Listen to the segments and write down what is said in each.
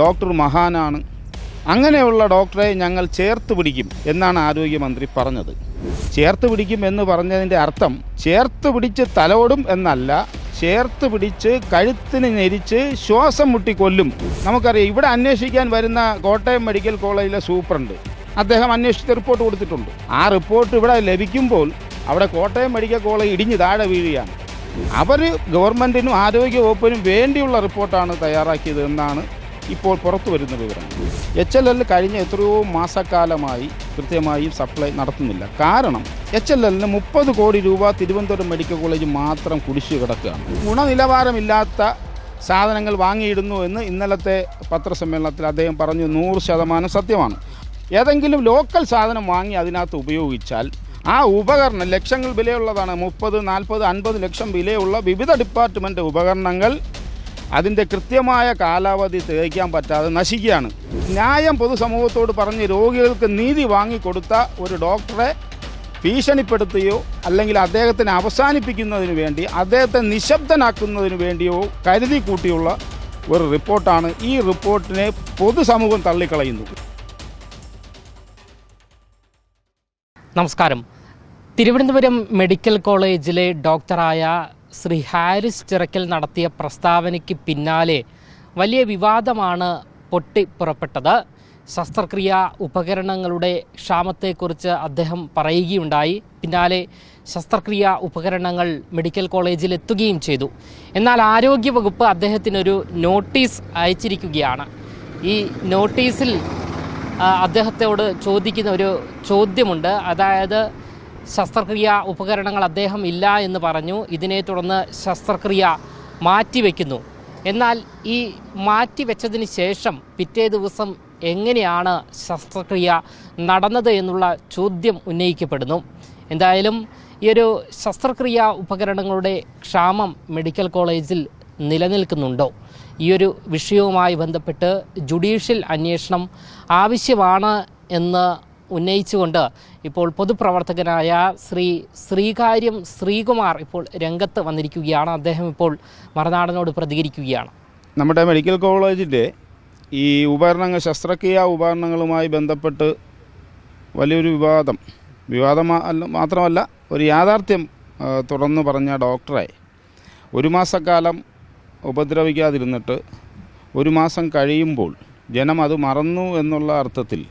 Doctor മഹാനാണ്. അങ്ങനെയുള്ള ഡോക്ടറെ ഞങ്ങൾ ചേർത്ത് പിടിക്കും എന്നാണ് ആരോഗ്യമന്ത്രി പറഞ്ഞത്. ചേർത്ത് പിടിക്കും എന്ന് പറഞ്ഞതിന്റെ അർത്ഥം ചേർത്ത് പിടിച്ച് തലോടും എന്നല്ല ചേർത്ത് പിടിച്ച് കഴുത്തിന് ഞെരിച്ച് ശ്വാസം മുട്ടിക്കൊല്ലും നമുക്കറിയാം ഇവിടെ അന്വേഷിക്കാൻ വരുന്ന കോട്ടയം മെഡിക്കൽ കോളേജിലെ സൂപ്രണ്ട് അദ്ദേഹം അന്വേഷിച്ച് റിപ്പോർട്ട് കൊടുത്തിട്ടുണ്ട്. ആ റിപ്പോർട്ട് ഇവിടെ ലഭിക്കുമ്പോൾ അവിടെ കോട്ടയം മെഡിക്കൽ കോളേജ് ഇടിഞ്ഞ് താഴെ വീഴുകയാണ്. അവർ ഗവൺമെന്റിനും ആരോഗ്യ വകുപ്പിനും വേണ്ടിയുള്ള റിപ്പോർട്ടാണ് തയ്യാറാക്കിയത് എന്നാണ് ഇപ്പോൾ പുറത്തു വരുന്ന വിവരം എച്ച് എൽ എൽ കഴിഞ്ഞ എത്രയോ മാസക്കാലമായി കൃത്യമായും സപ്ലൈ നടത്തുന്നില്ല. കാരണം എച്ച് എൽ എല്ലിന് മുപ്പത് കോടി രൂപ തിരുവനന്തപുരം മെഡിക്കൽ കോളേജ് മാത്രം കുടിശ്ശു കിടക്കുകയാണ്. ഗുണനിലവാരമില്ലാത്ത സാധനങ്ങൾ വാങ്ങിയിടുന്നു എന്ന് ഇന്നലത്തെ പത്രസമ്മേളനത്തിൽ അദ്ദേഹം പറഞ്ഞു നൂറ് ശതമാനം സത്യമാണ്. ഏതെങ്കിലും ലോക്കൽ സാധനം വാങ്ങി അതിനകത്ത് ഉപയോഗിച്ചാൽ ആ ഉപകരണം ലക്ഷങ്ങൾ വിലയുള്ളതാണ്. മുപ്പത് നാൽപ്പത് അൻപത് ലക്ഷം വിലയുള്ള വിവിധ ഡിപ്പാർട്ട്മെന്റ് ഉപകരണങ്ങൾ അതിന്റെ കൃത്യമായ കാലാവധി തികയ്ക്കാൻ പറ്റാതെ നശിക്കുകയാണ്. ന്യായം പൊതുസമൂഹത്തോട് പറഞ്ഞ് രോഗികൾക്ക് നീതി വാങ്ങിക്കൊടുത്ത ഒരു ഡോക്ടറെ ഭീഷണിപ്പെടുത്തുകയോ അല്ലെങ്കിൽ അദ്ദേഹത്തിനെ അവസാനിപ്പിക്കുന്നതിന് വേണ്ടി അദ്ദേഹത്തെ നിശബ്ദനാക്കുന്നതിന് വേണ്ടിയോ കരുതി കൂട്ടിയുള്ള ഒരു റിപ്പോർട്ടാണ് ഈ റിപ്പോർട്ടിനെ പൊതുസമൂഹം തള്ളിക്കളയുന്നത്. നമസ്കാരം. തിരുവനന്തപുരം മെഡിക്കൽ കോളേജിലെ ഡോക്ടറായ ശ്രീ ഹാരിസ് ചിറക്കൽ നടത്തിയ പ്രസ്താവനയ്ക്ക് പിന്നാലെ വലിയ വിവാദമാണ് പൊട്ടിപ്പുറപ്പെട്ടത് ശസ്ത്രക്രിയ ഉപകരണങ്ങളുടെ ക്ഷാമത്തെക്കുറിച്ച് അദ്ദേഹം പറയുകയുണ്ടായി. പിന്നാലെ ശസ്ത്രക്രിയ ഉപകരണങ്ങൾ മെഡിക്കൽ കോളേജിൽ എത്തുകയും ചെയ്തു. എന്നാൽ ആരോഗ്യവകുപ്പ് അദ്ദേഹത്തിനൊരു നോട്ടീസ് അയച്ചിരിക്കുകയാണ്. ഈ നോട്ടീസിൽ അദ്ദേഹത്തോട് ചോദിക്കുന്ന ഒരു ചോദ്യമുണ്ട്. അതായത് ശസ്ത്രക്രിയ ഉപകരണങ്ങൾ അദ്ദേഹം ഇല്ല എന്ന് പറഞ്ഞു. ഇതിനെ തുടർന്ന് ശസ്ത്രക്രിയ മാറ്റിവെക്കുന്നു. എന്നാൽ ഈ മാറ്റിവെച്ചതിന് ശേഷം പിറ്റേ ദിവസം എങ്ങനെയാണ് ശസ്ത്രക്രിയ നടന്നത് എന്നുള്ള ചോദ്യം ഉന്നയിക്കപ്പെടുന്നു. എന്തായാലും ഈ ഒരു ശസ്ത്രക്രിയ ഉപകരണങ്ങളുടെ ക്ഷാമം മെഡിക്കൽ കോളേജിൽ നിലനിൽക്കുന്നുണ്ടോ? ഈ ഒരു വിഷയവുമായി ബന്ധപ്പെട്ട് ജുഡീഷ്യൽ അന്വേഷണം ആവശ്യമാണ് എന്ന് ഉന്നയിച്ചുകൊണ്ട് ഇപ്പോൾ പൊതുപ്രവർത്തകനായ ശ്രീ ശ്രീകാര്യം ശ്രീകുമാർ ഇപ്പോൾ രംഗത്ത് വന്നിരിക്കുകയാണ്. അദ്ദേഹം ഇപ്പോൾ മറുനാടനോട് പ്രതികരിക്കുകയാണ്. നമ്മുടെ മെഡിക്കൽ കോളേജിന്റെ ഈ ഉപകരണങ്ങൾ ശസ്ത്രക്രിയ ഉപകരണങ്ങളുമായി ബന്ധപ്പെട്ട് വലിയൊരു വിവാദം. വിവാദം മാത്രമല്ല ഒരു യാഥാർത്ഥ്യം തുറന്നു പറഞ്ഞ ഡോക്ടറെ ഒരു മാസക്കാലം ഉപദ്രവിക്കാതിരുന്നിട്ട് ഒരു മാസം കഴിയുമ്പോൾ ജനം അത് മറന്നു എന്നുള്ള അർത്ഥത്തിൽ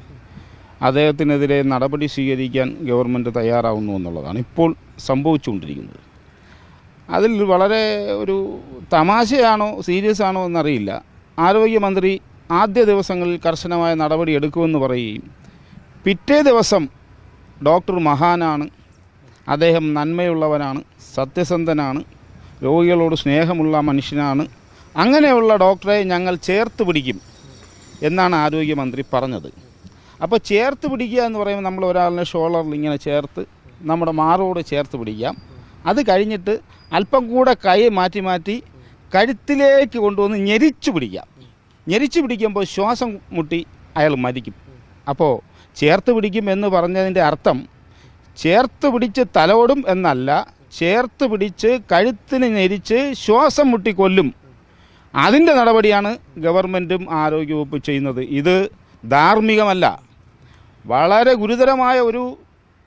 അദ്ദേഹത്തിനെതിരെ നടപടി സ്വീകരിക്കാൻ ഗവൺമെന്റ് തയ്യാറാവുന്നു എന്നുള്ളതാണ് ഇപ്പോൾ സംഭവിച്ചുകൊണ്ടിരിക്കുന്നത്. അതിൽ വളരെ ഒരു തമാശയാണോ സീരിയസ് ആണോ എന്നറിയില്ല. ആരോഗ്യമന്ത്രി ആദ്യ ദിവസങ്ങളിൽ കർശനമായ നടപടി എടുക്കുമെന്ന് പറയുകയും പിറ്റേ ദിവസം ഡോക്ടർ മഹാനാണ് അദ്ദേഹം നന്മയുള്ളവനാണ് സത്യസന്ധനാണ് രോഗികളോട് സ്നേഹമുള്ള മനുഷ്യനാണ് അങ്ങനെയുള്ള ഡോക്ടറെ ഞങ്ങൾ ചേർത്ത് പിടിക്കും എന്നാണ് ആരോഗ്യമന്ത്രി പറഞ്ഞത്. അപ്പോൾ ചേർത്ത് പിടിക്കുക എന്ന് പറയുമ്പോൾ നമ്മൾ ഒരാളിനെ ഷോളറിൽ ഇങ്ങനെ ചേർത്ത് നമ്മുടെ മാറോട് ചേർത്ത് പിടിക്കാം. അത് കഴിഞ്ഞിട്ട് അല്പം കൂടെ കൈ മാറ്റി മാറ്റി കഴുത്തിലേക്ക് കൊണ്ടുവന്ന് ഞെരിച്ചു പിടിക്കാം. ഞെരിച്ചു പിടിക്കുമ്പോൾ ശ്വാസം മുട്ടി അയാൾ മരിക്കും. അപ്പോൾ ചേർത്ത് പിടിക്കും എന്ന് പറഞ്ഞതിന്റെ അർത്ഥം ചേർത്ത് പിടിച്ച് തലോടും എന്നല്ല ചേർത്ത് പിടിച്ച് കഴുത്തിന് ഞെരിച്ച് ശ്വാസം മുട്ടി കൊല്ലും. അതിന്റെ നടപടിയാണ് ഗവൺമെന്റും ആരോഗ്യവകുപ്പ് ചെയ്യുന്നത്. ഇത് ധാർമ്മികമല്ല. വളരെ ഗുരുതരമായ ഒരു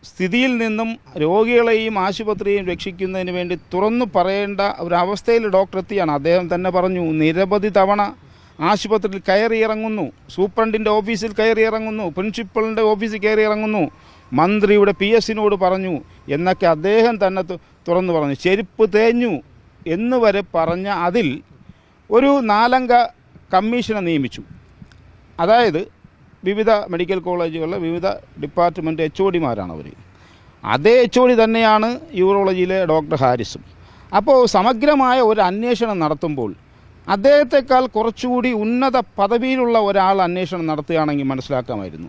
സ്ഥിതിയിൽ നിന്നും രോഗികളെയും ആശുപത്രിയെയും രക്ഷിക്കുന്നതിന് വേണ്ടി തുറന്നു പറയേണ്ട ഒരു അവസ്ഥയിൽ ഡോക്ടർ എത്തിയാണ്. അദ്ദേഹം തന്നെ പറഞ്ഞു നിരവധി തവണ ആശുപത്രിയിൽ കയറി ഇറങ്ങുന്നു സൂപ്രണ്ടിന്റെ ഓഫീസിൽ കയറി ഇറങ്ങുന്നു പ്രിൻസിപ്പളിന്റെ ഓഫീസിൽ കയറി ഇറങ്ങുന്നു മന്ത്രിയുടെ പി എസിനോട് പറഞ്ഞു എന്നൊക്കെ അദ്ദേഹം തന്നെ തുറന്നു പറഞ്ഞു. ചെരുപ്പ് തേഞ്ഞു എന്ന് വരെ പറഞ്ഞ അതിൽ ഒരു നാലംഗ കമ്മീഷനെ നിയമിച്ചു. അതായത് വിവിധ മെഡിക്കൽ കോളേജുകളിലെ വിവിധ ഡിപ്പാർട്ട്മെന്റ് എച്ച് ഒ ഡിമാരാണ് അവർ. അതേ എച്ച് ഒ ഡി തന്നെയാണ് യൂറോളജിയിലെ ഡോക്ടർ ഹാരിസും. അപ്പോൾ സമഗ്രമായ ഒരു അന്വേഷണം നടത്തുമ്പോൾ അദ്ദേഹത്തെക്കാൾ കുറച്ചുകൂടി ഉന്നത പദവിയിലുള്ള ഒരാൾ അന്വേഷണം നടത്തുകയാണെങ്കിൽ മനസ്സിലാക്കാമായിരുന്നു.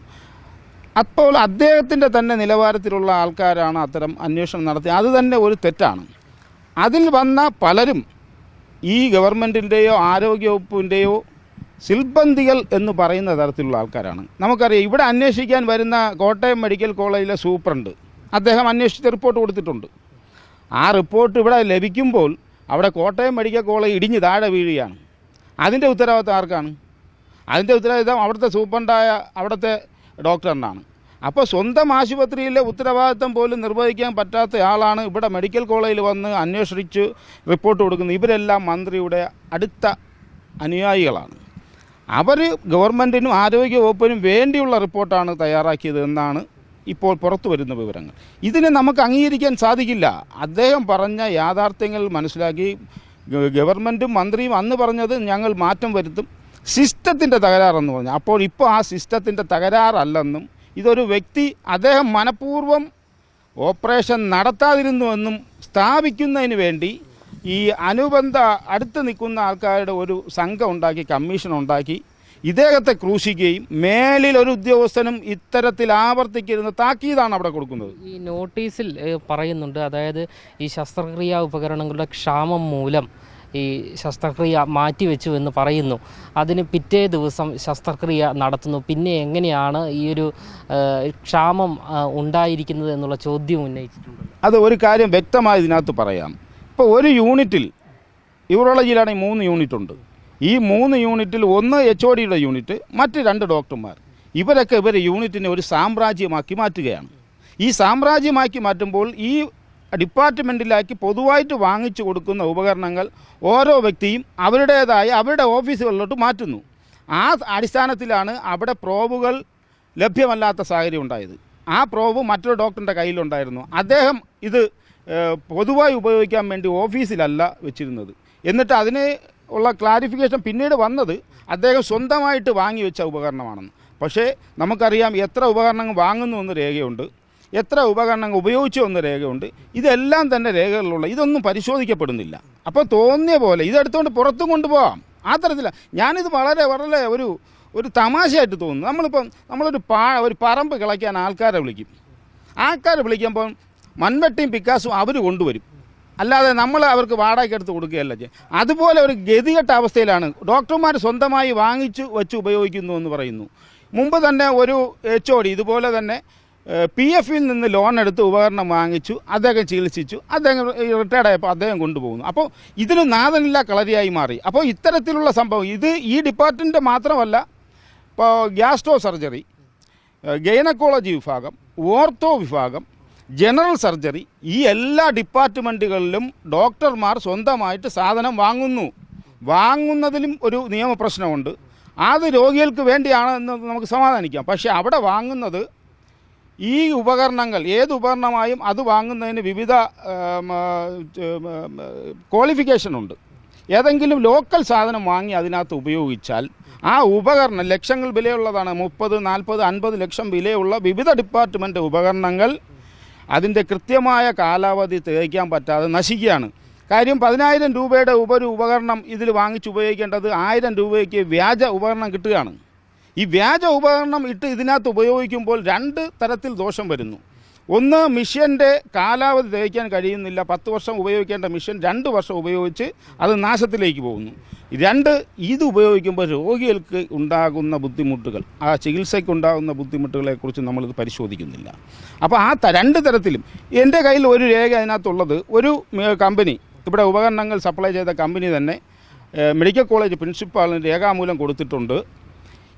അപ്പോൾ അദ്ദേഹത്തിന്റെ തന്നെ നിലവാരത്തിലുള്ള ആൾക്കാരാണ് അത്തരം അന്വേഷണം നടത്തിയത്. അത് തന്നെ ഒരു തെറ്റാണ്. അതിൽ വന്ന പലരും ഈ ഗവൺമെന്റിന്റെയോ ആരോഗ്യവകുപ്പിന്റെയോ സിൽബന്തികൾ എന്ന് പറയുന്ന തരത്തിലുള്ള ആൾക്കാരാണ്. നമുക്കറിയാം ഇവിടെ അന്വേഷിക്കാൻ വരുന്ന കോട്ടയം മെഡിക്കൽ കോളേജിലെ സൂപ്രണ്ട് അദ്ദേഹം അന്വേഷിച്ച് റിപ്പോർട്ട് കൊടുത്തിട്ടുണ്ട്. ആ റിപ്പോർട്ട് ഇവിടെ ലഭിക്കുമ്പോൾ അവിടെ കോട്ടയം മെഡിക്കൽ കോളേജ് ഇടിഞ്ഞ് താഴെ വീഴുകയാണ്. അതിന്റെ ഉത്തരവാദിത്തം ആർക്കാണ്? അതിന്റെ ഉത്തരവാദിത്തം അവിടുത്തെ സൂപ്രണ്ടായ അവിടുത്തെ ഡോക്ടറിനാണ്. അപ്പോൾ സ്വന്തം ആശുപത്രിയിലെ ഉത്തരവാദിത്തം പോലും നിർവഹിക്കാൻ പറ്റാത്ത ആളാണ് ഇവിടെ മെഡിക്കൽ കോളേജിൽ വന്ന് അന്വേഷിച്ച് റിപ്പോർട്ട് കൊടുക്കുന്നത്. ഇവരെല്ലാം മന്ത്രിയുടെ അടുത്ത അനുയായികളാണ്. അവർ ഗവൺമെന്റിനും ആരോഗ്യവകുപ്പിനും വേണ്ടിയുള്ള റിപ്പോർട്ടാണ് തയ്യാറാക്കിയത് എന്നാണ് ഇപ്പോൾ പുറത്തു വരുന്ന വിവരങ്ങൾ. ഇതിനെ നമുക്ക് അംഗീകരിക്കാൻ സാധിക്കില്ല. അദ്ദേഹം പറഞ്ഞ യാഥാർത്ഥ്യങ്ങൾ മനസ്സിലാക്കി. ഗവൺമെന്റും മന്ത്രിയും അന്ന് പറഞ്ഞത് ഞങ്ങൾ മാറ്റം വരുത്തും. സിസ്റ്റത്തിന്റെ തകരാറെന്ന് പറഞ്ഞു. അപ്പോൾ ഇപ്പോൾ ആ സിസ്റ്റത്തിന്റെ തകരാറല്ലെന്നും ഇതൊരു വ്യക്തി അദ്ദേഹം മനഃപൂർവം ഓപ്പറേഷൻ നടത്താതിരുന്നുവെന്നും സ്ഥാപിക്കുന്നതിന് വേണ്ടി ഈ അനുബന്ധ അടുത്ത് നിൽക്കുന്ന ആൾക്കാരുടെ ഒരു സംഘം ഉണ്ടാക്കി കമ്മീഷൻ ഉണ്ടാക്കി ഇദ്ദേഹത്തെ ക്രൂശിക്കുകയും മേലിൽ ഒരു ഉദ്യോഗസ്ഥനും ഇത്തരത്തിൽ ആവർത്തിക്കരുന്ന താക്കീതാണ് അവിടെ കൊടുക്കുന്നത്. ഈ നോട്ടീസിൽ പറയുന്നുണ്ട്. അതായത് ഈ ശസ്ത്രക്രിയാ ഉപകരണങ്ങളുടെ ക്ഷാമം മൂലം ഈ ശസ്ത്രക്രിയ മാറ്റിവെച്ചു എന്ന് പറയുന്നു. അതിന് പിറ്റേ ദിവസം ശസ്ത്രക്രിയ നടത്തുന്നു. പിന്നെ എങ്ങനെയാണ് ഈ ഒരു ക്ഷാമം ഉണ്ടായിരിക്കുന്നത് എന്നുള്ള ചോദ്യം ഉന്നയിച്ചിട്ടുണ്ട്. അത് ഒരു കാര്യം വ്യക്തമായി ഇതിനകത്ത് പറയാം. ഇപ്പോൾ ഒരു യൂണിറ്റിൽ യൂറോളജിയിലാണെങ്കിൽ മൂന്ന് യൂണിറ്റ് ഉണ്ട് ഈ മൂന്ന് യൂണിറ്റിൽ ഒന്ന് എച്ച് ഒ ഡിയുടെ യൂണിറ്റ് മറ്റ് രണ്ട് ഡോക്ടർമാർ. ഇവരൊക്കെ ഇവർ യൂണിറ്റിനെ ഒരു സാമ്രാജ്യമാക്കി മാറ്റുകയാണ്. ഈ സാമ്രാജ്യമാക്കി മാറ്റുമ്പോൾ ഈ ഡിപ്പാർട്ട്മെന്റിലാക്കി പൊതുവായിട്ട് വാങ്ങിച്ചു കൊടുക്കുന്ന ഉപകരണങ്ങൾ ഓരോ വ്യക്തിയും അവരുടേതായ അവരുടെ ഓഫീസുകളിലോട്ട് മാറ്റുന്നു. ആ അടിസ്ഥാനത്തിലാണ് അവിടെ പ്രോബുകൾ ലഭ്യമല്ലാത്ത സാഹചര്യം ഉണ്ടായത്. ആ പ്രോബ് മറ്റൊരു ഡോക്ടറിന്റെ കയ്യിലുണ്ടായിരുന്നു. അദ്ദേഹം ഇത് പൊതുവായി ഉപയോഗിക്കാൻ വേണ്ടി ഓഫീസിലല്ല വെച്ചിരുന്നത്. എന്നിട്ട് അതിന് ഉള്ള ക്ലാരിഫിക്കേഷൻ പിന്നീട് വന്നത് അദ്ദേഹം സ്വന്തമായിട്ട് വാങ്ങി വെച്ച ഉപകരണമാണെന്ന്. പക്ഷേ നമുക്കറിയാം എത്ര ഉപകരണങ്ങൾ വാങ്ങുന്നു എന്ന് രേഖയുണ്ട് എത്ര ഉപകരണങ്ങൾ ഉപയോഗിച്ചു എന്ന രേഖയുണ്ട് ഇതെല്ലാം തന്നെ രേഖകളിലുള്ള ഇതൊന്നും പരിശോധിക്കപ്പെടുന്നില്ല. അപ്പോൾ തോന്നിയ പോലെ ഇതെടുത്തുകൊണ്ട് പുറത്തും കൊണ്ടുപോകാം. ആ തരത്തില. ഞാനിത് വളരെ വളരെ ഒരു ഒരു തമാശയായിട്ട് തോന്നുന്നു. നമ്മളിപ്പം നമ്മളൊരു പാ ഒരു പറമ്പ് കിളയ്ക്കാൻ ആൾക്കാരെ വിളിക്കും. ആൾക്കാരെ വിളിക്കുമ്പം മൺവെട്ടിയും പിക്കാസും അവർ കൊണ്ടുവരും. അല്ലാതെ നമ്മൾ അവർക്ക് വാടകയ്ക്ക് എടുത്ത് കൊടുക്കുകയല്ല അതുപോലെ ഒരു ഗതികെട്ട അവസ്ഥയിലാണ്. ഡോക്ടർമാർ സ്വന്തമായി വാങ്ങിച്ചു വെച്ച് ഉപയോഗിക്കുന്നു എന്ന് പറയുന്നു. മുമ്പ് തന്നെ ഒരു എച്ച് ഇതുപോലെ തന്നെ പി എഫിൽ നിന്ന് ലോൺ എടുത്ത് ഉപകരണം വാങ്ങിച്ചു അദ്ദേഹം ചികിത്സിച്ചു അദ്ദേഹം റിട്ടയർഡ് ആയപ്പോൾ അദ്ദേഹം കൊണ്ടുപോകുന്നു. അപ്പോൾ ഇതിന് നാഥനില്ല കളരിയായി മാറി. അപ്പോൾ ഇത്തരത്തിലുള്ള സംഭവം ഇത് ഈ ഡിപ്പാർട്ട്മെന്റ് മാത്രമല്ല ഇപ്പോൾ ഗ്യാസ്ട്രോ സർജറി ഗൈനക്കോളജി വിഭാഗം ഓർത്തോ വിഭാഗം ജനറൽ സർജറി ഈ എല്ലാ ഡിപ്പാർട്ട്മെന്റുകളിലും ഡോക്ടർമാർ സ്വന്തമായിട്ട് സാധനം വാങ്ങുന്നു. വാങ്ങുന്നതിലും ഒരു നിയമപ്രശ്നമുണ്ട്. അത് രോഗികൾക്ക് വേണ്ടിയാണ് എന്ന് നമുക്ക് സമാധാനിക്കാം. പക്ഷേ അവിടെ വാങ്ങുന്നത് ഈ ഉപകരണങ്ങൾ ഏത് ഉപകരണമായും അത് വാങ്ങുന്നതിന് വിവിധ ക്വാളിഫിക്കേഷനുണ്ട് ഏതെങ്കിലും ലോക്കൽ സാധനം വാങ്ങി അതിനകത്ത് ഉപയോഗിച്ചാൽ ആ ഉപകരണം ലക്ഷങ്ങൾ വിലയുള്ളതാണ്. മുപ്പത് നാൽപ്പത് അൻപത് ലക്ഷം വിലയുള്ള വിവിധ ഡിപ്പാർട്ട്മെന്റ് ഉപകരണങ്ങൾ അതിന്റെ കൃത്യമായ കാലാവധി തികയ്ക്കാൻ പറ്റാതെ നശിക്കുകയാണ്. കാര്യം പതിനായിരം രൂപയുടെ ഉപരി ഉപകരണം ഇതിൽ വാങ്ങിച്ച് ഉപയോഗിക്കേണ്ടത് ആയിരം രൂപയ്ക്ക് വ്യാജ ഉപകരണം കിട്ടുകയാണ്. ഈ വ്യാജ ഉപകരണം ഇട്ട് ഇതിനകത്ത് ഉപയോഗിക്കുമ്പോൾ രണ്ട് തരത്തിൽ ദോഷം വരുന്നു. ഒന്ന് മിഷ്യന്റെ കാലാവധി തികയ്ക്കാൻ കഴിയുന്നില്ല. പത്ത് വർഷം ഉപയോഗിക്കേണ്ട മിഷ്യൻ രണ്ട് വർഷം ഉപയോഗിച്ച് അത് നാശത്തിലേക്ക് പോകുന്നു. രണ്ട് ഇത് ഉപയോഗിക്കുമ്പോൾ രോഗികൾക്ക് ഉണ്ടാകുന്ന ബുദ്ധിമുട്ടുകൾ ആ ചികിത്സയ്ക്കുണ്ടാകുന്ന ബുദ്ധിമുട്ടുകളെക്കുറിച്ച് നമ്മളിത് പരിശോധിക്കുന്നില്ല. അപ്പോൾ ആ രണ്ട് തരത്തിലും എന്റെ കയ്യിൽ ഒരു രേഖ അതിനകത്തുള്ളത് ഒരു കമ്പനി ഇവിടെ ഉപകരണങ്ങൾ സപ്ലൈ ചെയ്ത കമ്പനി തന്നെ മെഡിക്കൽ കോളേജ് പ്രിൻസിപ്പാളിന് രേഖാമൂലം കൊടുത്തിട്ടുണ്ട്.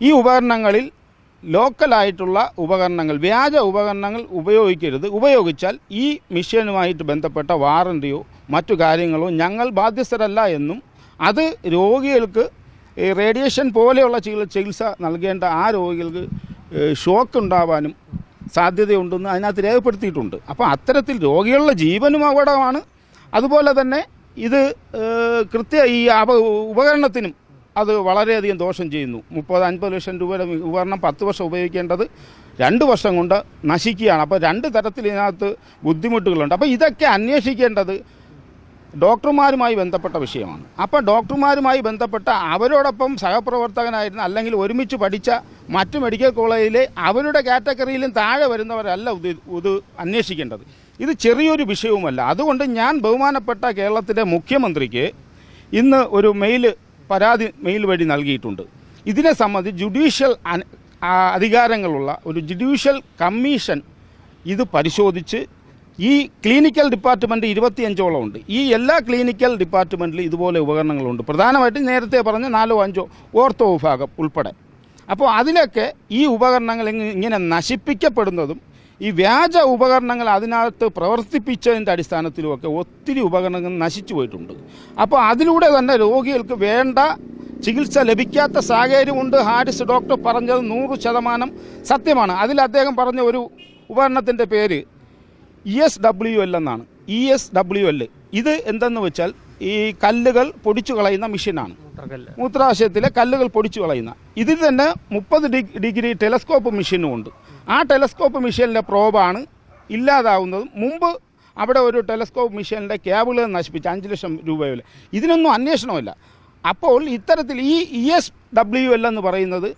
ഈ ഉപകരണങ്ങളിൽ ലോക്കലായിട്ടുള്ള ഉപകരണങ്ങൾ വ്യാജ ഉപകരണങ്ങൾ ഉപയോഗിക്കരുത്. ഉപയോഗിച്ചാൽ ഈ മിഷനുമായിട്ട് ബന്ധപ്പെട്ട വാറണ്ടിയോ മറ്റു കാര്യങ്ങളോ ഞങ്ങൾ ബാധ്യസ്ഥരല്ല എന്നും അത് രോഗികൾക്ക് റേഡിയേഷൻ പോലെയുള്ള ചികിത്സ നൽകേണ്ട ആ രോഗികൾക്ക് ഷോക്ക് ഉണ്ടാവാനും സാധ്യതയുണ്ടെന്ന് അതിനകത്ത് രേഖപ്പെടുത്തിയിട്ടുണ്ട്. അപ്പോൾ അത്തരത്തിൽ രോഗികളുടെ ജീവനും അപകടമാണ്. അതുപോലെ തന്നെ ഇത് കൃത്യ ഈ ഉപകരണത്തിനും അത് വളരെയധികം ദോഷം ചെയ്യുന്നു. മുപ്പത് അൻപത് ലക്ഷം രൂപയുടെ ഉപകരണം പത്ത് വർഷം ഉപയോഗിക്കേണ്ടത് രണ്ട് വർഷം കൊണ്ട് നശിക്കുകയാണ്. അപ്പോൾ രണ്ട് തരത്തിൽ ഇതിനകത്ത് ബുദ്ധിമുട്ടുകളുണ്ട്. അപ്പോൾ ഇതൊക്കെ അന്വേഷിക്കേണ്ടത് ഡോക്ടർമാരുമായി ബന്ധപ്പെട്ട വിഷയമാണ്. അപ്പോൾ ഡോക്ടർമാരുമായി ബന്ധപ്പെട്ട അവരോടൊപ്പം സഹപ്രവർത്തകനായിരുന്ന അല്ലെങ്കിൽ ഒരുമിച്ച് പഠിച്ച മറ്റ് മെഡിക്കൽ കോളേജിലെ അവരുടെ കാറ്റഗറിയിലും താഴെ വരുന്നവരല്ല ഇത് അന്വേഷിക്കേണ്ടത്. ഇത് ചെറിയൊരു വിഷയവുമല്ല. അതുകൊണ്ട് ഞാൻ ബഹുമാനപ്പെട്ട കേരളത്തിലെ മുഖ്യമന്ത്രിക്ക് ഇന്ന് ഒരു മെയിൽ പരാതി മെയിൽ വഴി നൽകിയിട്ടുണ്ട്. ഇതിനെ സംബന്ധിച്ച് ജുഡീഷ്യൽ അധികാരങ്ങളുള്ള ഒരു ജുഡീഷ്യൽ കമ്മീഷൻ ഇത് പരിശോധിച്ച് ഈ ക്ലിനിക്കൽ ഡിപ്പാർട്ട്മെന്റ് ഇരുപത്തിയഞ്ചോളം ഉണ്ട്. ഈ എല്ലാ ക്ലിനിക്കൽ ഡിപ്പാർട്ട്മെന്റിലും ഇതുപോലെ ഉപകരണങ്ങളുണ്ട്. പ്രധാനമായിട്ടും നേരത്തെ പറഞ്ഞ നാലോ അഞ്ചോ ഓർത്തോ വിഭാഗം ഉൾപ്പെടെ. അപ്പോൾ അതിനൊക്കെ ഈ ഉപകരണങ്ങൾ ഇങ്ങ- ഇങ്ങനെ നശിപ്പിക്കപ്പെടുന്നതും ഈ വ്യാജ ഉപകരണങ്ങൾ അതിനകത്ത് പ്രവർത്തിപ്പിച്ചതിന്റെ അടിസ്ഥാനത്തിലുമൊക്കെ ഒത്തിരി ഉപകരണങ്ങൾ നശിച്ചു പോയിട്ടുണ്ട്. അപ്പോൾ അതിലൂടെ തന്നെ രോഗികൾക്ക് വേണ്ട ചികിത്സ ലഭിക്കാത്ത സാഹചര്യമുണ്ട്. ഹാരിസ് ഡോക്ടർ പറഞ്ഞത് നൂറ് ശതമാനം സത്യമാണ്. അതിൽ അദ്ദേഹം പറഞ്ഞ ഒരു ഉപകരണത്തിന്റെ പേര് ഇ എസ് ഡബ്ല്യു എൽ എന്നാണ്. E S W L. ഇത് എന്തെന്ന് വെച്ചാൽ ഈ കല്ലുകൾ പൊടിച്ചു കളയുന്ന മെഷീനാണ്. മൂത്രാശയത്തിലെ കല്ലുകൾ പൊടിച്ചു കളയുന്ന. ഇതിൽ തന്നെ മുപ്പത് ഡിഗ്രി ടെലസ്കോപ്പ് മെഷീനും ഉണ്ട്. ആ ടെലസ്കോപ്പ് മെഷീനിലെ പ്രോബാണ് ഇല്ലാതാവുന്നതും മുമ്പ് അവിടെ ഒരു ടെലസ്കോപ്പ് മെഷീനിന്റെ കേബിൾ നശിപ്പിച്ച് അഞ്ച് ലക്ഷം രൂപയിൽ ഇതിനൊന്നും അന്വേഷണമില്ല. അപ്പോൾ ഇത്തരത്തിൽ ഈ ഇ എസ് ഡബ്ല്യു എൽ എന്ന് പറയുന്നത്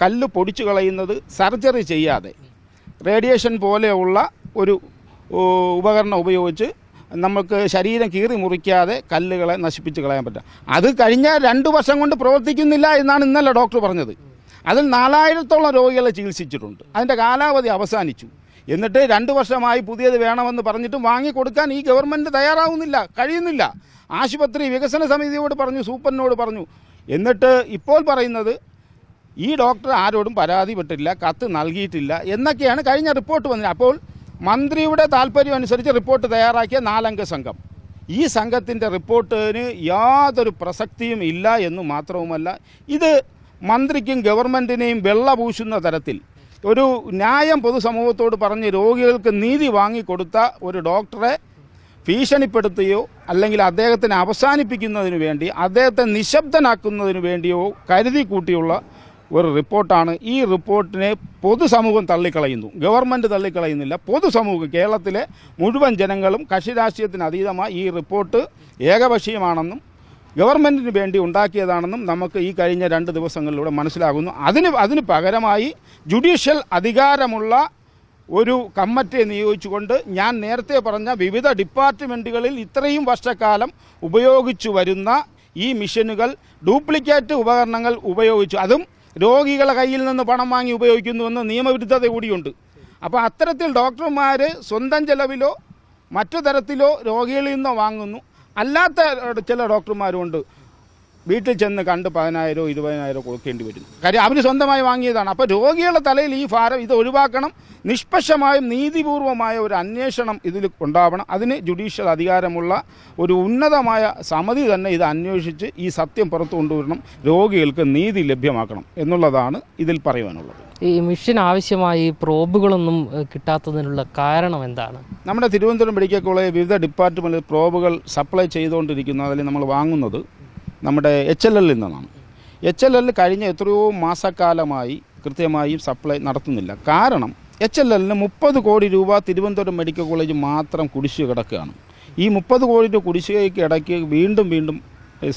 കല്ല് പൊടിച്ചു കളയുന്നത് സർജറി ചെയ്യാതെ റേഡിയേഷൻ പോലെയുള്ള ഒരു ഉപകരണം ഉപയോഗിച്ച് നമുക്ക് ശരീരം കീറി മുറിക്കാതെ കല്ലുകളെ നശിപ്പിച്ച് കളയാൻ പറ്റും അത് കഴിഞ്ഞ രണ്ട് വർഷം കൊണ്ട് പ്രവർത്തിക്കുന്നില്ല എന്നാണ് ഇന്നലെ ഡോക്ടർ പറഞ്ഞത്. അതിൽ നാലായിരത്തോളം രോഗികളെ ചികിത്സിച്ചിട്ടുണ്ട്. അതിന്റെ കാലാവധി അവസാനിച്ചു. എന്നിട്ട് രണ്ട് വർഷമായി പുതിയത് വേണമെന്ന് പറഞ്ഞിട്ടും വാങ്ങിക്കൊടുക്കാൻ ഈ ഗവൺമെന്റ് തയ്യാറാവുന്നില്ല കഴിയുന്നില്ല. ആശുപത്രി വികസന സമിതിയോട് പറഞ്ഞു സൂപ്പറിനോട് പറഞ്ഞു. എന്നിട്ട് ഇപ്പോൾ പറയുന്നത് ഈ ഡോക്ടർ ആരോടും പരാതിപ്പെട്ടില്ല കത്ത് നൽകിയിട്ടില്ല എന്നൊക്കെയാണ് കഴിഞ്ഞ റിപ്പോർട്ട് വന്നത്. അപ്പോൾ മന്ത്രിയുടെ താല്പര്യം അനുസരിച്ച് റിപ്പോർട്ട് തയ്യാറാക്കിയ നാലംഗ സംഘം. ഈ സംഘത്തിന്റെ റിപ്പോർട്ടിന് യാതൊരു പ്രസക്തിയും ഇല്ല എന്ന് മാത്രവുമല്ല ഇത് മന്ത്രിക്കും ഗവൺമെന്റിനെയും വെള്ളപൂശുന്ന തരത്തിൽ ഒരു ന്യായം പൊതുസമൂഹത്തോട് പറഞ്ഞ് രോഗികൾക്ക് നീതി വാങ്ങിക്കൊടുത്ത ഒരു ഡോക്ടറെ ഭീഷണിപ്പെടുത്തുകയോ അല്ലെങ്കിൽ അദ്ദേഹത്തിനെ അവസാനിപ്പിക്കുന്നതിന് വേണ്ടി അദ്ദേഹത്തെ നിശബ്ദനാക്കുന്നതിന് വേണ്ടിയോ കരുതി കൂട്ടിയുള്ള ഒരു റിപ്പോർട്ടാണ്. ഈ റിപ്പോർട്ടിനെ പൊതുസമൂഹം തള്ളിക്കളയുന്നു. ഗവൺമെന്റ് തള്ളിക്കളയുന്നില്ല. പൊതുസമൂഹം കേരളത്തിലെ മുഴുവൻ ജനങ്ങളും കക്ഷി രാഷ്ട്രീയത്തിന് അതീതമായി ഈ റിപ്പോർട്ട് ഏകപക്ഷീയമാണെന്നും ഗവൺമെന്റിന് വേണ്ടി ഉണ്ടാക്കിയതാണെന്നും നമുക്ക് ഈ കഴിഞ്ഞ രണ്ട് ദിവസങ്ങളിലൂടെ മനസ്സിലാകുന്നു. അതിന് അതിന് പകരമായി ജുഡീഷ്യൽ അധികാരമുള്ള ഒരു കമ്മറ്റിയെ നിയോഗിച്ചുകൊണ്ട് ഞാൻ നേരത്തെ പറഞ്ഞ വിവിധ ഡിപ്പാർട്ട്മെന്റുകളിൽ ഇത്രയും വർഷക്കാലം ഉപയോഗിച്ചു വരുന്ന ഈ മിഷനുകൾ ഡ്യൂപ്ലിക്കേറ്റ് ഉപകരണങ്ങൾ ഉപയോഗിച്ചു. അതും രോഗികളെ കയ്യിൽ നിന്ന് പണം വാങ്ങി ഉപയോഗിക്കുന്നുവെന്ന് നിയമവിരുദ്ധത കൂടിയുണ്ട്. അപ്പോൾ അത്തരത്തിൽ ഡോക്ടർമാർ സ്വന്തം ചെലവിലോ മറ്റു തരത്തിലോ രോഗികളിൽ നിന്ന് വാങ്ങുന്നു. അല്ലാത്ത ചില ഡോക്ടർമാരുണ്ട് വീട്ടിൽ ചെന്ന് കണ്ട് പതിനായിരോ ഇരുപതിനായിരോ കൊടുക്കേണ്ടി വരും. കാര്യം അവർ സ്വന്തമായി വാങ്ങിയതാണ്. അപ്പോൾ രോഗികളുടെ തലയിൽ ഈ ഭാരം ഇത് ഒഴിവാക്കണം. നിഷ്പക്ഷമായും നീതിപൂർവമായ ഒരു അന്വേഷണം ഇതിൽ ഉണ്ടാവണം. അതിന് ജുഡീഷ്യൽ അധികാരമുള്ള ഒരു ഉന്നതമായ സമിതി തന്നെ ഇത് അന്വേഷിച്ച് ഈ സത്യം പുറത്തു കൊണ്ടുവരണം. രോഗികൾക്ക് നീതി ലഭ്യമാക്കണം എന്നുള്ളതാണ് ഇതിൽ പറയുവാനുള്ളത്. ഈ മിഷൻ ആവശ്യമായി പ്രോബുകളൊന്നും കിട്ടാത്തതിനുള്ള കാരണം എന്താണ്? നമ്മുടെ തിരുവനന്തപുരം മെഡിക്കൽ കോളേജ് വിവിധ ഡിപ്പാർട്ട്മെന്റ് പ്രോബുകൾ സപ്ലൈ ചെയ്തുകൊണ്ടിരിക്കുന്നു അതിൽ നമ്മൾ വാങ്ങുന്നത് നമ്മുടെ എച്ച് എൽ എല്ലിൽ നിന്നാണ്. എച്ച് എൽ എൽ കഴിഞ്ഞ എത്രയോ മാസക്കാലമായി കൃത്യമായി സപ്ലൈ നടത്തുന്നില്ല. കാരണം എച്ച് എൽ എല്ലിന് മുപ്പത് കോടി രൂപ തിരുവനന്തപുരം മെഡിക്കൽ കോളേജ് മാത്രം കുടിശ്ശിക കിടക്കുകയാണ്. ഈ മുപ്പത് കോടി രൂപ കുടിശ്ശികയ്ക്ക് ഇടയ്ക്ക് വീണ്ടും വീണ്ടും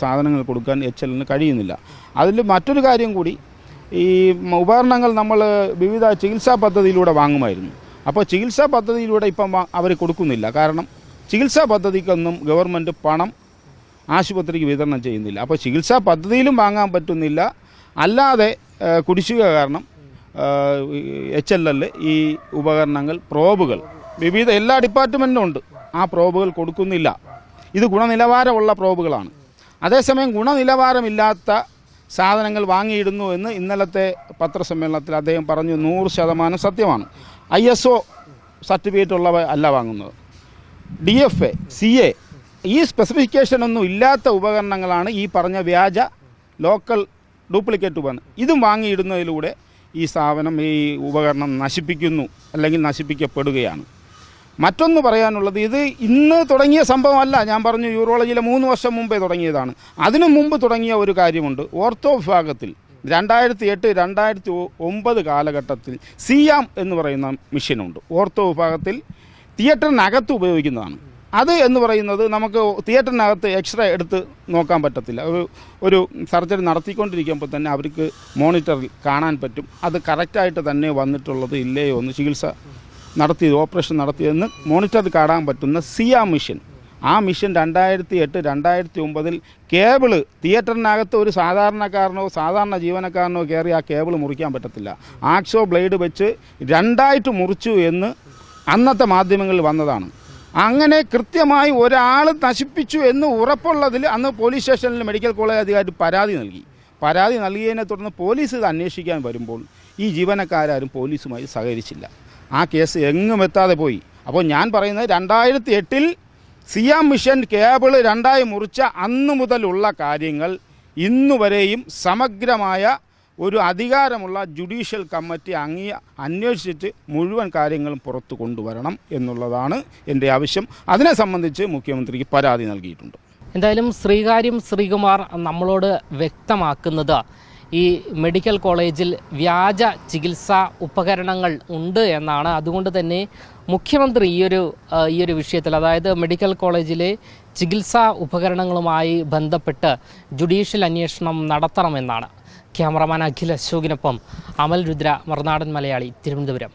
സാധനങ്ങൾ കൊടുക്കാൻ എച്ച് എല്ലിന് കഴിയുന്നില്ല. അതിൽ മറ്റൊരു കാര്യം കൂടി ഈ ഉപകരണങ്ങൾ നമ്മൾ വിവിധ ചികിത്സാ പദ്ധതിയിലൂടെ വാങ്ങുമായിരുന്നു. അപ്പോൾ ചികിത്സാ പദ്ധതിയിലൂടെ ഇപ്പം അവർ കൊടുക്കുന്നില്ല. കാരണം ചികിത്സാ പദ്ധതിക്കൊന്നും ഗവൺമെന്റ് പണം ആശുപത്രിക്ക് വിതരണം ചെയ്യുന്നില്ല. അപ്പോൾ ചികിത്സാ പദ്ധതിയിലും വാങ്ങാൻ പറ്റുന്നില്ല. അല്ലാതെ കുടിശ്ശിക കാരണം എച്ച് എൽ എൽ ഈ ഉപകരണങ്ങൾ പ്രോബുകൾ വിവിധ എല്ലാ ഡിപ്പാർട്ട്മെന്റിനും ഉണ്ട്. ആ പ്രോബുകൾ കൊടുക്കുന്നില്ല. ഇത് ഗുണനിലവാരമുള്ള പ്രോബുകളാണ്. അതേസമയം ഗുണനിലവാരമില്ലാത്ത സാധനങ്ങൾ വാങ്ങിയിടുന്നു എന്ന് ഇന്നലത്തെ പത്രസമ്മേളനത്തിൽ അദ്ദേഹം പറഞ്ഞു നൂറ് ശതമാനം സത്യമാണ്. ഐ എസ് ഒ സർട്ടിഫിക്കറ്റ് ഉള്ളവ അല്ല വാങ്ങുന്നത്. D F A C A ഈ സ്പെസിഫിക്കേഷനൊന്നും ഇല്ലാത്ത ഉപകരണങ്ങളാണ് ഈ പറഞ്ഞ വ്യാജ ലോക്കൽ ഡ്യൂപ്ലിക്കേറ്റ് ഉപകരണം. ഇതും വാങ്ങിയിടുന്നതിലൂടെ ഈ സ്ഥാപനം ഈ ഉപകരണം നശിപ്പിക്കുന്നു അല്ലെങ്കിൽ നശിപ്പിക്കപ്പെടുകയാണ്. മറ്റൊന്ന് പറയാനുള്ളത് ഇത് ഇന്ന് തുടങ്ങിയ സംഭവമല്ല. ഞാൻ പറഞ്ഞു യൂറോളജിയിലെ മൂന്ന് വർഷം മുമ്പേ തുടങ്ങിയതാണ്. അതിനു മുമ്പ് തുടങ്ങിയ ഒരു കാര്യമുണ്ട്. ഓർത്തോ വിഭാഗത്തിൽ രണ്ടായിരത്തി എട്ട് രണ്ടായിരത്തി ഒമ്പത് കാലഘട്ടത്തിൽ സിയാം എന്ന് പറയുന്ന മെഷീനുണ്ട് ഓർത്തോ വിഭാഗത്തിൽ തിയേറ്ററിനകത്ത് ഉപയോഗിക്കുന്നതാണ്. അത് എന്ന് പറയുന്നത് നമുക്ക് തിയേറ്ററിനകത്ത് എക്സ്റേ എടുത്ത് നോക്കാൻ പറ്റത്തില്ല. ഒരു ഒരു സർജറി നടത്തിക്കൊണ്ടിരിക്കുമ്പോൾ തന്നെ അവർക്ക് മോണിറ്ററിൽ കാണാൻ പറ്റും. അത് കറക്റ്റായിട്ട് തന്നെ വന്നിട്ടുള്ളത് ഇല്ലയോ എന്ന് ചികിത്സ നടത്തിയത് ഓപ്പറേഷൻ നടത്തിയതെന്ന് മോണിറ്റർ കാണാൻ പറ്റുന്ന സിയ മിഷൻ. ആ മിഷൻ രണ്ടായിരത്തി എട്ട് രണ്ടായിരത്തി ഒമ്പതിൽ കേബിൾ തിയേറ്ററിനകത്ത് ഒരു സാധാരണക്കാരനോ സാധാരണ ജീവനക്കാരനോ കയറി ആ കേബിൾ മുറിക്കാൻ പറ്റത്തില്ല. ആക്സോ ബ്ലേഡ് വെച്ച് രണ്ടായിട്ട് മുറിച്ചു എന്ന് അന്നത്തെ മാധ്യമങ്ങളിൽ വന്നതാണ്. അങ്ങനെ കൃത്യമായി ഒരാൾ നശിപ്പിച്ചു എന്ന് ഉറപ്പുള്ളതിൽ അന്ന് പോലീസ് സ്റ്റേഷനിൽ മെഡിക്കൽ കോളേജ് അധികാരി പരാതി നൽകി. പരാതി നൽകിയതിനെ തുടർന്ന് പോലീസ് ഇത് അന്വേഷിക്കാൻ വരുമ്പോൾ ഈ ജീവനക്കാരും പോലീസുമായി സഹകരിച്ചില്ല. ആ കേസ് എങ്ങും എത്താതെ പോയി. അപ്പോൾ ഞാൻ പറയുന്നത് രണ്ടായിരത്തി എട്ടിൽ സിയാം മിഷൻ കേബിൾ രണ്ടായി മുറിച്ച അന്ന് മുതലുള്ള കാര്യങ്ങൾ ഇന്നുവരെയും സമഗ്രമായ ഒരു അധികാരമുള്ള ജുഡീഷ്യൽ കമ്മിറ്റി അങ്ങി അന്വേഷിച്ചിട്ട് മുഴുവൻ കാര്യങ്ങളും പുറത്തു കൊണ്ടുവരണം എന്നുള്ളതാണ് എന്റെ ആവശ്യം. അതിനെ സംബന്ധിച്ച് മുഖ്യമന്ത്രിക്ക് പരാതി നൽകിയിട്ടുണ്ട്. എന്തായാലും ശ്രീകാര്യം ശ്രീകുമാർ നമ്മളോട് വ്യക്തമാക്കുന്നത് ഈ മെഡിക്കൽ കോളേജിൽ വ്യാജ ചികിത്സാ ഉപകരണങ്ങൾ ഉണ്ട് എന്നാണ്. അതുകൊണ്ട് തന്നെ മുഖ്യമന്ത്രി ഈ ഒരു ഈ ഒരു വിഷയത്തിൽ അതായത് മെഡിക്കൽ കോളേജിലെ ചികിത്സാ ഉപകരണങ്ങളുമായി ബന്ധപ്പെട്ട് ജുഡീഷ്യൽ അന്വേഷണം നടത്തണമെന്നാണ്. ക്യാമറമാൻ അഖിൽ അശോകിനൊപ്പം അമൽ രുദ്ര മറുനാടൻ മലയാളി തിരുവനന്തപുരം.